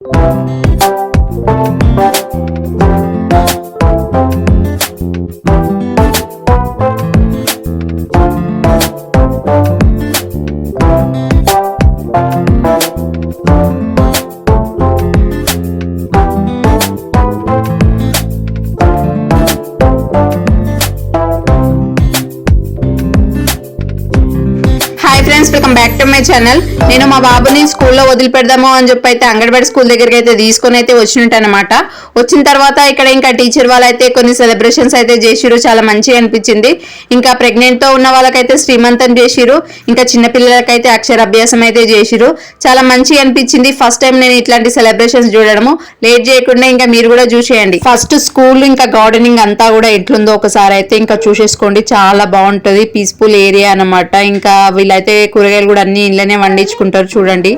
Thank you. Welcome back to my channel నేను మా బాబుని స్కూల్లో వదిలిపెడదాము అని చెప్పి అయితే అంగన్వాడీ స్కూల్ దగ్గరికి అయితే తీసుకొని అయితే వచ్చినట్టనమాట వచ్చిన తర్వాత ఇక్కడ ఇంకా టీచర్ వాళ్ళు అయితే కొన్ని సెలబ్రేషన్స్ అయితే చేసిరు చాలా మంచిగా అనిపించింది. ఇంకా ప్రెగ్నెంట్తో ఉన్న వాళ్ళకైతే శ్రీమంతం చేసిరు ఇంకా చిన్నపిల్లలకైతే అక్షరాభ్యాసం అయితే చేసిరు చాలా మంచిగా అనిపించింది. ఫస్ట్ టైం నేను ఇట్లాంటి సెలబ్రేషన్స్ చూడడము. లేట్ చేయకుండా ఇంకా మీరు కూడా చూసేయండి. ఫస్ట్ స్కూల్ ఇంకా గార్డెనింగ్ అంతా కూడా ఎట్లుందో ఒకసారి అయితే ఇంకా చూసేసుకోండి. చాలా బాగుంటది. పీస్ఫుల్ ఏరియా అన్నమాట. ఇంకా వీళ్ళైతే కూరగాయలు కూడా అన్ని ఇంట్లోనే వండించుకుంటారు చూడండి.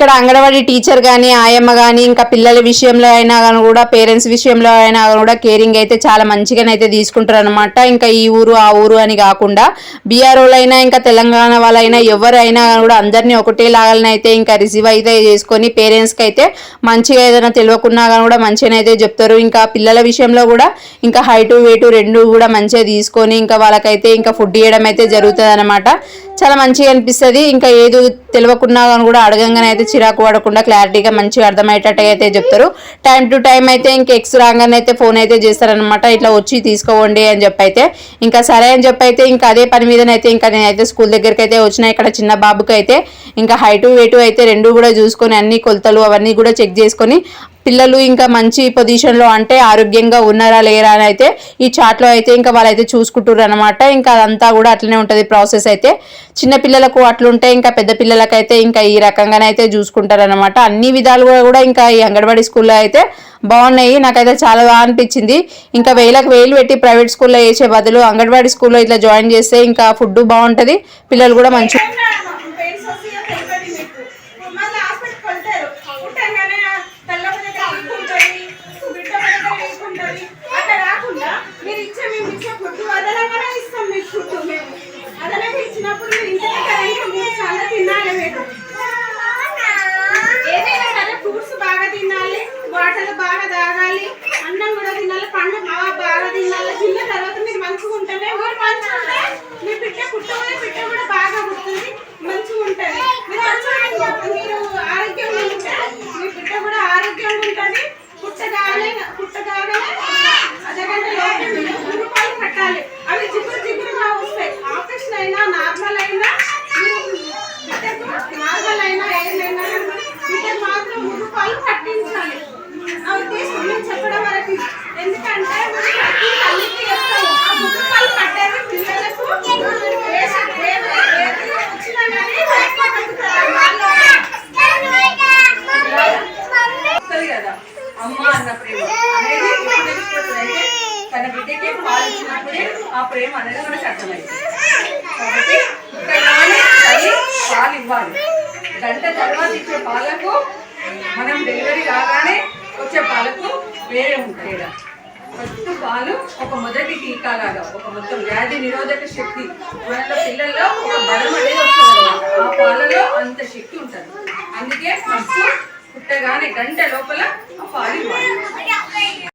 ఇక్కడ అంగన్వాడీ టీచర్ కానీ ఆయమ్మ కానీ ఇంకా పిల్లల విషయంలో అయినా కానీ కూడా పేరెంట్స్ విషయంలో అయినా కూడా కేరింగ్ అయితే చాలా మంచిగానైతే తీసుకుంటారు అనమాట ఇంకా ఈ ఊరు ఆ ఊరు అని కాకుండా బీఆర్ఓలైనా ఇంకా తెలంగాణ వాళ్ళైనా ఎవరైనా కూడా అందరినీ ఒకటే లాగానైతే ఇంకా రిసీవ్ అయితే చేసుకొని పేరెంట్స్కి అయితే మంచిగా ఏదైనా తెలియకున్నా కానీ కూడా మంచిగానైతే చెప్తారు. ఇంకా పిల్లల విషయంలో కూడా ఇంకా హైటు వెయిటు రెండు కూడా మంచిగా తీసుకొని ఇంకా వాళ్ళకైతే ఇంకా ఫుడ్ ఇవ్వడం అయితే జరుగుతుంది అనమాట చాలా మంచిగా అనిపిస్తుంది. ఇంకా ఏదో తెలియకున్నా కానీ కూడా అడగంగానే అయితే చిరాకు పడకుండా క్లారిటీగా మంచిగా అర్థమయ్యేటట్టుగా అయితే చెప్తారు. టైం టు టైం అయితే ఇంకా ఎక్స్ రాగానే అయితే ఫోన్ అయితే చేస్తారనమాట ఇట్లా వచ్చి తీసుకోవండి అని చెప్పైతే. ఇంకా సరే అని చెప్పైతే ఇంకా అదే పని మీదనైతే ఇంకా నేనైతే స్కూల్ దగ్గరికి అయితే వచ్చిన ఇక్కడ చిన్న బాబుకి అయితే ఇంకా హైటు వెయిట్ అయితే రెండు కూడా చూసుకొని అన్ని కొలతలు అవన్నీ కూడా చెక్ చేసుకొని పిల్లలు ఇంకా మంచి పొజిషన్లో అంటే ఆరోగ్యంగా ఉన్నారా లేరా అని అయితే ఈ చాట్లో అయితే ఇంకా వాళ్ళైతే చూసుకుంటారు అనమాట ఇంకా అదంతా కూడా అట్లనే ఉంటుంది ప్రాసెస్ అయితే. చిన్న పిల్లలకు అట్లుంటే ఇంకా పెద్ద పిల్లలకైతే ఇంకా ఈ రకంగానైతే చూసుకుంటారు అనమాట అన్ని విధాలుగా కూడా ఇంకా ఈ అంగన్వాడీ స్కూల్లో అయితే బాగున్నాయి. నాకైతే చాలా బాగా అనిపించింది. ఇంకా వేలకు వేలు పెట్టి ప్రైవేట్ స్కూల్లో వేసే బదులు అంగన్వాడీ స్కూల్లో ఇట్లా జాయిన్ చేస్తే ఇంకా ఫుడ్ బాగుంటుంది. పిల్లలు కూడా మంచి ఇంకా తినాలి మీరు. ఏదైనా సరే ఫ్రూట్స్ బాగా తినాలి వాటర్ బాగా తాగాలి అన్నం కూడా తినాలి పండు బాగా బాగా తినాలి. తిన్న తర్వాత మీరు మంచిగా ఉంటేనే మీరు మంచిగా ఉంటే మీ బిడ్డ పుట్టబోయే బిడ్డ కూడా బాగా పుట్టింది మంచిగా ఉంటుంది మీరు మంచిగా మీరు ఆరోగ్యంగా ఉంటే మీ బిడ్డ కూడా ఆరోగ్యంగా ఉంటుంది పుట్టగానే పుట్టగానే అరగంట లోపల మీరు మూడు రూపాయలు కట్టాలి అవి జిగురు జిగురుగా వస్తాయి ఆపరేషన్ అయినా నార్మల్ అయినా మీరు బిడ్డకు నార్మల్ అయినా ఏమైనా బిడ్డకు మాత్రం మూడు రూపాయలు కట్టించాలి అవి తీసుకుని నేను చెప్పడం వరకు ఎందుకంటే మనం ప్రతి తల్లికి చెప్తాము ఆ మూడు రూపాయలు కట్టేది పిల్లలకు ఏ స- ఏ- ఏది వచ్చినా కానీ ఎక్కువ కట్టుతారు. వాళ్ళు వస్తుంది కదా అమ్మ అన్న ప్రేమ. అనేది ఎప్పుడు తెలిసిపోతుందంటే తన బిడ్డకి పాలు ఇచ్చినప్పుడే ఆ ప్రేమ అనేది మనకు అర్థమైంది. కాబట్టి తల్లి పాలు ఇవ్వాలి. గంట తర్వాత ఇచ్చే పాలకు మనం డెలివరీ కాగానే వచ్చే పాలకు వేరే ఉంటాయి ఫస్ట్ పాలు ఒక మొదటి టీకా లాగా ఒక మొత్తం వ్యాధి నిరోధక శక్తి. మనలో పిల్లల్లో ఒక బలం అనేది వస్తుంది ఆ పాలలో అంత శక్తి ఉంటుంది. అందుకే ఫస్ట్ పుట్టగానే గంట లోపల ఆ పాలు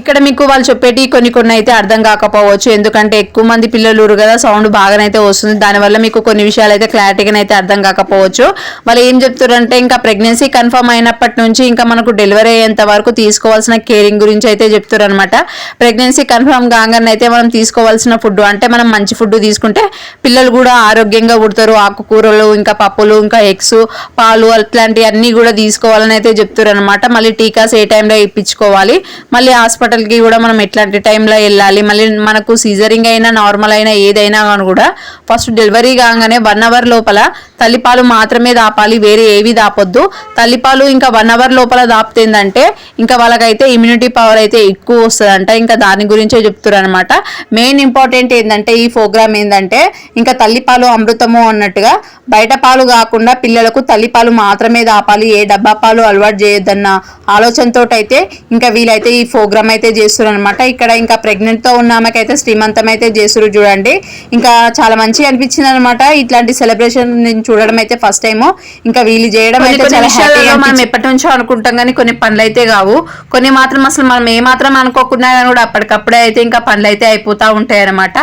ఇక్కడ మీకు వాళ్ళు చెప్పేటి కొన్ని కొన్ని అయితే అర్థం కాకపోవచ్చు. ఎందుకంటే ఎక్కువ మంది పిల్లలు కదా సౌండ్ బాగానైతే వస్తుంది. దానివల్ల మీకు కొన్ని విషయాలు అయితే క్లారిటీగా అయితే అర్థం కాకపోవచ్చు. వాళ్ళు ఏం చెప్తారంటే ఇంకా ప్రెగ్నెన్సీ కన్ఫర్మ్ అయినప్పటి నుంచి ఇంకా మనకు డెలివరీ అయ్యేంత వరకు తీసుకోవాల్సిన కేరింగ్ గురించి అయితే చెప్తారనమాట ప్రెగ్నెన్సీ కన్ఫర్మ్ కాగానే అయితే మనం తీసుకోవాల్సిన ఫుడ్ అంటే మనం మంచి ఫుడ్ తీసుకుంటే పిల్లలు కూడా ఆరోగ్యంగా పుడతారు. ఆకుకూరలు ఇంకా పప్పులు ఇంకా ఎగ్స్ పాలు అట్లాంటివన్నీ కూడా తీసుకోవాలని అయితే చెప్తారనమాట మళ్ళీ టీకాస్ ఏ టైంలో ఇప్పించుకోవాలి. మళ్ళీ హాస్పిటల్కి కూడా మనం ఎట్లాంటి టైంలో వెళ్ళాలి మళ్ళీ మనకు సీజరింగ్ అయినా నార్మల్ అయినా ఏదైనా కానీ కూడా ఫస్ట్ డెలివరీ కాగానే వన్ అవర్ లోపల తల్లిపాలు మాత్రమే దాపాలి వేరే ఏవి దాపొద్దు. తల్లిపాలు ఇంకా వన్ అవర్ లోపల దాపుతుందంటే ఇంకా వాళ్ళకైతే ఇమ్యూనిటీ పవర్ అయితే ఎక్కువ వస్తుందంట. ఇంకా దాని గురించే చెప్తారు అనమాట మెయిన్ ఇంపార్టెంట్ ఏంటంటే ఈ ప్రోగ్రామ్ ఏంటంటే ఇంకా తల్లిపాలు అమృతము అన్నట్టుగా బయట పాలు కాకుండా పిల్లలకు తల్లిపాలు మాత్రమే దాపాలి. ఏ డబ్బా పాలు అలవాటు చేయొద్దన్న ఆలోచనతో అయితే ఇంకా వీలైతే ఈ ప్రోగ్రామ్ అయితే చేస్తారు అనమాట ఇక్కడ ఇంకా ప్రెగ్నెంట్తో ఉన్న ఆమెకైతే శ్రీమంతం అయితే చేస్తారు చూడండి. ఇంకా చాలా మంచిగా అనిపించింది అనమాట ఇట్లాంటి సెలబ్రేషన్ నేను చూడడం అయితే ఫస్ట్ టైం ఇంకా వీళ్ళు చేయడం అయితే చాలా హ్యాపీగా మనం ఎప్పటి నుంచో అనుకుంటాం కానీ కొన్ని పనులు అయితే కావు. కొన్ని మాత్రం అసలు మనం ఏ మాత్రం అనుకోకుండా కూడా అప్పటికప్పుడే అయితే ఇంకా పనులు అయితే అయిపోతా ఉంటాయి అనమాట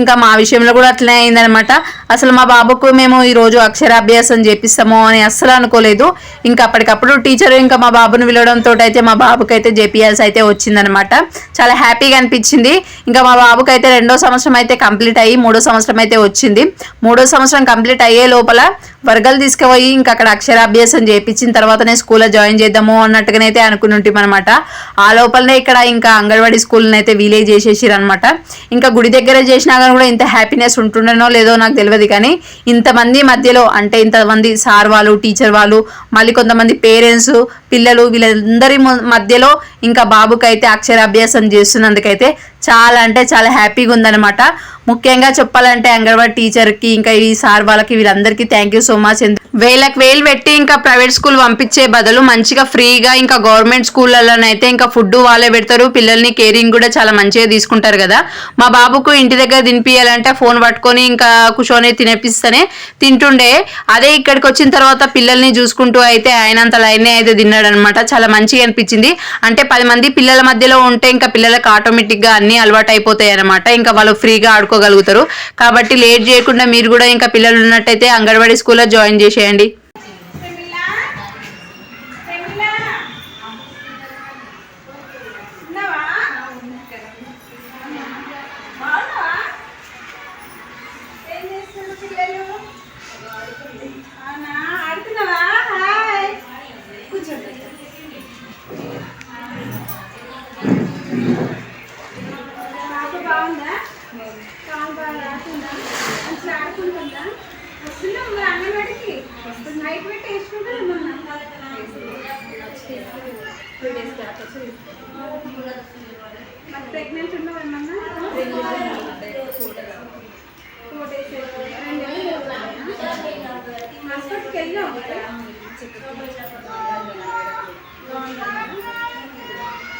ఇంకా మా విషయంలో కూడా అట్లనే అయిందనమాట అసలు మా బాబుకు మేము ఈ రోజు అక్షరాభ్యాసం చేపిస్తాము అని అస్సలు అనుకోలేదు. ఇంకా అప్పటికప్పుడు టీచర్ ఇంకా మా బాబుని పిలవడంతో అయితే మా బాబుకి అయితే జేపీఎల్స్ అయితే వచ్చిందనమాట చాలా హ్యాపీగా అనిపించింది. ఇంకా మా బాబుకి అయితే రెండో సంవత్సరం అయితే కంప్లీట్ అయ్యి మూడో సంవత్సరం అయితే వచ్చింది. మూడో సంవత్సరం కంప్లీట్ అయ్యే లోపల వర్గాలు తీసుకుపోయి ఇంకా అక్కడ అక్షరాభ్యాసం చేపించిన తర్వాతనే స్కూల్లో జాయిన్ చేద్దాము అన్నట్టుగానైతే అనుకుని ఉంటాం అనమాట ఆ లోపలనే ఇక్కడ ఇంకా అంగన్వాడీ స్కూల్ని అయితే విలేజ్ చేసేసారు అనమాట ఇంకా గుడి దగ్గర చేసినా కానీ కూడా ఇంత హ్యాపీనెస్ ఉంటుండనో లేదో నాకు తెలియదు కానీ ఇంతమంది మధ్యలో అంటే ఇంతమంది సార్ వాళ్ళు టీచర్ వాళ్ళు మళ్ళీ కొంతమంది పేరెంట్స్ పిల్లలు వీళ్ళందరి మ- మధ్యలో ఇంకా బాబుకైతే అక్షరాభ్యాసం చేస్తున్నందుకైతే చాలా అంటే చాలా హ్యాపీగా ఉందన్నమాట. ముఖ్యంగా చెప్పాలంటే అంగన్వాడీ టీచర్కి ఇంకా ఈ సార్ వాళ్ళకి వీళ్ళందరికీ థ్యాంక్ యూ సో మచ్ వేలకు వేలు పెట్టి ఇంకా ప్రైవేట్ స్కూల్ పంపించే బదులు మంచిగా ఫ్రీగా ఇంకా గవర్నమెంట్ స్కూళ్ళలోనైతే ఇంకా ఫుడ్ వాళ్ళే పెడతారు. పిల్లల్ని కేరింగ్ కూడా చాలా మంచిగా తీసుకుంటారు కదా. మా బాబుకు ఇంటి దగ్గర తినిపియాలంటే ఫోన్ పట్టుకొని ఇంకా కూర్చొని తినిపిస్తేనే తింటుండే. అదే ఇక్కడికి వచ్చిన తర్వాత పిల్లల్ని చూసుకుంటూ అయితే ఆయనంత లైనే అయితే తిన్నాడు అనమాట చాలా మంచిగా అనిపించింది. అంటే పది మంది పిల్లల మధ్యలో ఉంటే ఇంకా పిల్లలకు ఆటోమేటిక్గా అన్ని అలవాటు అయిపోతాయి అనమాట ఇంకా వాళ్ళు ఫ్రీగా ఆడుకోగలుగుతారు. కాబట్టి లేట్ చేయకుండా మీరు కూడా ఇంకా పిల్లలు ఉన్నట్టయితే అంగన్వాడీ స్కూల్లో జాయిన్ చేసేయండి ప్రమిళ ప్రమిళ ఉన్నావా బాగున్నావా ఏం చేస్తున్నారు పిల్లలు అవునా ఆడుతున్నావా హాయ్ కూర్చోండి పాప బాగుందా పాప బాగా ఆడుతుందా మంచిగా ఆడుకుంటుందా వస్తుందా మరి అంగన్వాడికి నైట్ పెట్టి వేసుకుంటారా మరి ప్రెగ్నెంట్ ఉన్నావు ఏమన్నా? హాస్పిటల్కి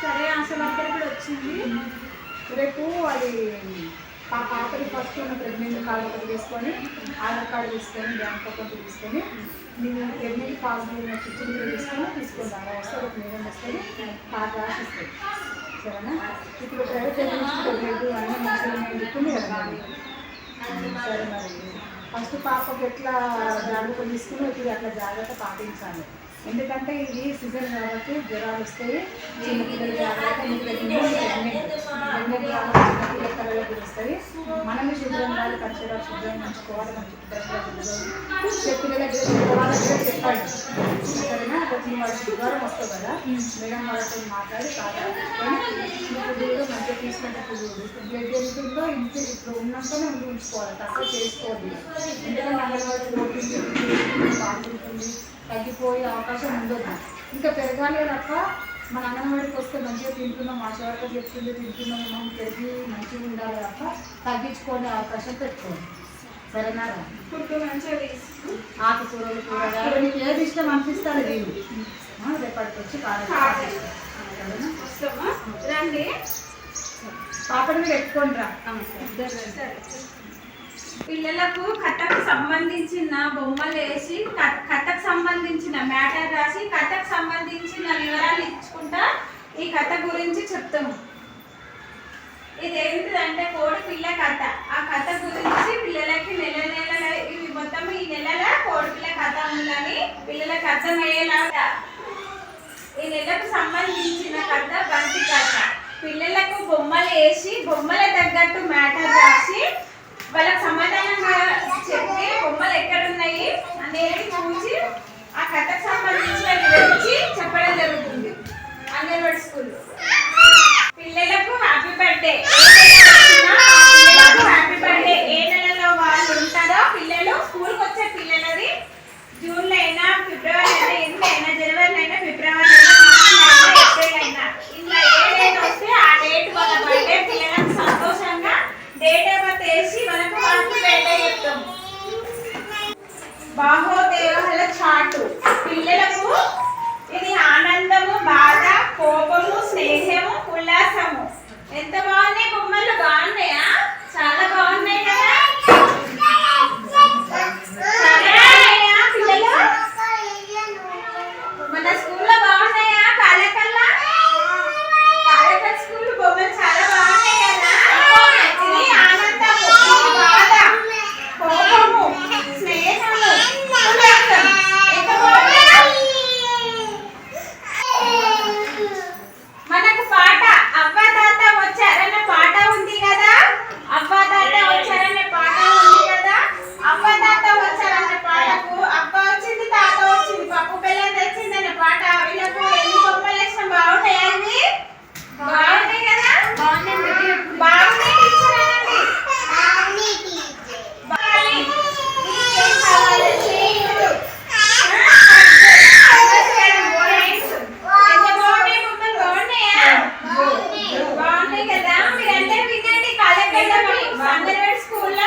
సరే అసలు అక్కడ కూడా వచ్చింది. రేపు అది ఆ పాపని ఫస్ట్ ఉన్న ప్రెగ్నెంట్ కార్డు ఒకటి తీసుకొని ఆధార్ కార్డు తీసుకొని బ్యాంక్ అకౌంట్ తీసుకొని నేను ప్రెగ్నెంట్ పాజిటివ్ ఉన్న చిట్టిని తీసుకొని తీసుకుంటాను. వస్తారు వస్తే ఒక మేడం వస్తుంది పాట రాసిస్తుంది సరేనా? ఇప్పుడు ప్రైవేట్ లేదు రేపు అన్నీ మంచిగా చెప్తుంది కదా సరే మరి. ఫస్ట్ పాపకు ఎట్లా జాగ్రత్త తీసుకుని ఇప్పుడు అట్లా జాగ్రత్త పాటించాలి. ఎందుకంటే ఇది సీజన్ కాబట్టి జ్వరాలు వస్తాయి చిన్నపిల్లలు జాగ్రత్త ప్రెగ్నెంట్ వస్తుంది వస్తాయి మనమే శుభ్రంగా పచ్చగా శుభ్రంగా ఉంచుకోవాలి మన చుట్టుపక్కల పిల్లల దగ్గర చెప్పండి సరేనా? కొంచెం వాళ్ళకి శుభ్రం వస్తుంది కదా? మేడం వాళ్ళతో మాట్లాడి కాదా ఇప్పుడు మంచిగా తీసుకుంటే బ్లడ్ ఎంత ఇంటి ఇప్పుడు ఉన్నంతనే ఉండి ఉంచుకోవాలి. తక్కువ చేసుకోవద్దు. ఎందుకంటే అంగన్వాడీ లోపించి బాగుంటుంది తగ్గిపోయే అవకాశం ఉండదు. ఇంకా పెరగాలి తప్ప మన అంగన్వాడికి వస్తే మంచిగా తింటున్నాం ఆశ వరకు చెప్తుంది తింటున్నాం మనం పెరిగి మంచిగా ఉండాలి తప్ప తగ్గించుకునే అవకాశం పెట్టుకోండి సరేనా ఆకుకూరలు కూరగాయలు నీకు ఏది ఇష్టం అనిపిస్తుంది నేను రేపటికి వచ్చి పాపడి మీద పెట్టుకోండి రా. సరే. పిల్లలకు కథకు సంబంధించిన బొమ్మలు వేసి కథకు సంబంధించిన మ్యాటర్ రాసి కథకు సంబంధించిన వివరాలు ఇచ్చుకుంటా ఈ కథ గురించి చెప్తాము. ఇది ఏంటిదంటే కోడి పిల్ల కథ. ఆ కథ గురించి పిల్లలకి నెల నెల ఇవి మొత్తం ఈ నెలల కోడి పిల్ల కథ ఉందని పిల్లలకు అర్థమయ్యేలాగా ఈ నెలకు సంబంధించిన కథ బంతి కథ. పిల్లలకు బొమ్మలు వేసి బొమ్మల తగ్గట్టు మ్యాటర్ రాసి వాళ్ళకి సమాధానంగా చెప్పి బొమ్మలు ఎక్కడున్నాయి అనేది చూసి ఆ కథకు సంబంధించి వివరించి చెప్పడం జరుగుతుంది. అంగన్వాడి స్కూల్లో. భావోద్వేగాల చాటు. పిల్లలకు ఇది ఆనందము బాధ కోపము స్నేహము ఉల్లాసము. ఎంత బాగున్నాయి బొమ్మలు? బాగున్నాయా? చాలా బాగున్నాయి కదా. സ്കൂളിലെ